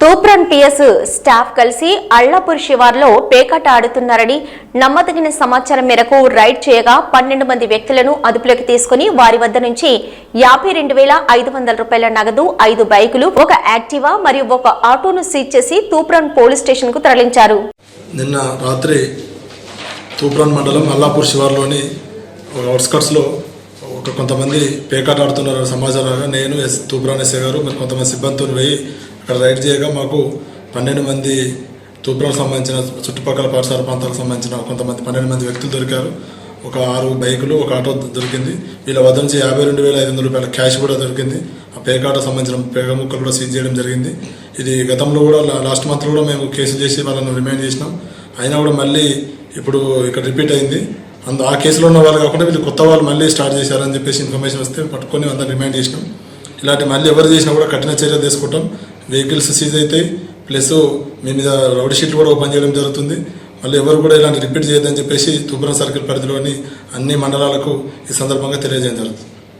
Toopran PS staff కలిసి అళ్ళపూర్ శివార్లో పేకాట ఆడుతున్నారని నమ్మదగిన సమాచారం మేరకు రైడ్ చేయగా పన్నెండు మంది వ్యక్తులను అదుపులోకి తీసుకుని వారి వద్ద నుంచి యాభై రెండు వేల ఐదు వందల రూపాయల నగదు ఐదు బైకులు ఒక యాక్టివా మరియు ఒక ఆటోను సీజ్ చేసి తూప్రన్ పోలీస్ స్టేషన్కు తరలించారు. నిన్న రాత్రి తూప్రాన్ మండలం అల్లాపూర్ శివార్లోని ఒక అవుట్స్కట్స్లో ఒక కొంతమంది పేకాట ఆడుతున్నారు సమాచారంగా నేను ఎస్ తూప్రాన్ ఎస్ఏ గారు మరి కొంతమంది సిబ్బందితో పోయి ఇక్కడ రైడ్ చేయగా మాకు పన్నెండు మంది తూప్రాలకు సంబంధించిన చుట్టుపక్కల పరిసర ప్రాంతాలకు సంబంధించిన కొంతమంది పన్నెండు మంది వ్యక్తులు దొరికారు. ఒక ఆరు బైకులు ఒక ఆటో దొరికింది. వీళ్ళ వద్ద నుంచి యాభై రెండు వేల ఐదు వందల రూపాయల క్యాష్ కూడా దొరికింది. ఆ పేకాట సంబంధించిన పేగ ముక్కలు కూడా సీజ్ చేయడం జరిగింది. ఇది గతంలో కూడా లాస్ట్ మంత్ కూడా మేము కేసు చేసి వాళ్ళని రిమైండ్ చేసినాం. అయినా కూడా మళ్ళీ ఇప్పుడు ఇక్కడ రిపీట్ అయింది. అందు ఆ కేసులో ఉన్న వాళ్ళు కాకుండా వీళ్ళు కొత్త వాళ్ళు మళ్ళీ స్టార్ట్ చేశారని చెప్పేసి ఇన్ఫర్మేషన్ వస్తే పట్టుకొని అందరు రిమైండ్ చేసినాం. ఇలాంటి మళ్ళీ ఎవరు చేసినా కూడా కఠిన చర్య తీసుకుంటాం. వెహికల్స్ సీజ్ అవుతాయి. ప్లస్ మీ మీద రౌడ్ షీట్లు కూడా ఓపెన్ చేయడం జరుగుతుంది. మళ్ళీ ఎవరు కూడా ఇలాంటి రిపీట్ చేయొద్దని చెప్పేసి తుబ్రం సర్కిల్ పరిధిలోని అన్ని మండలాలకు ఈ సందర్భంగా తెలియజేయడం జరుగుతుంది.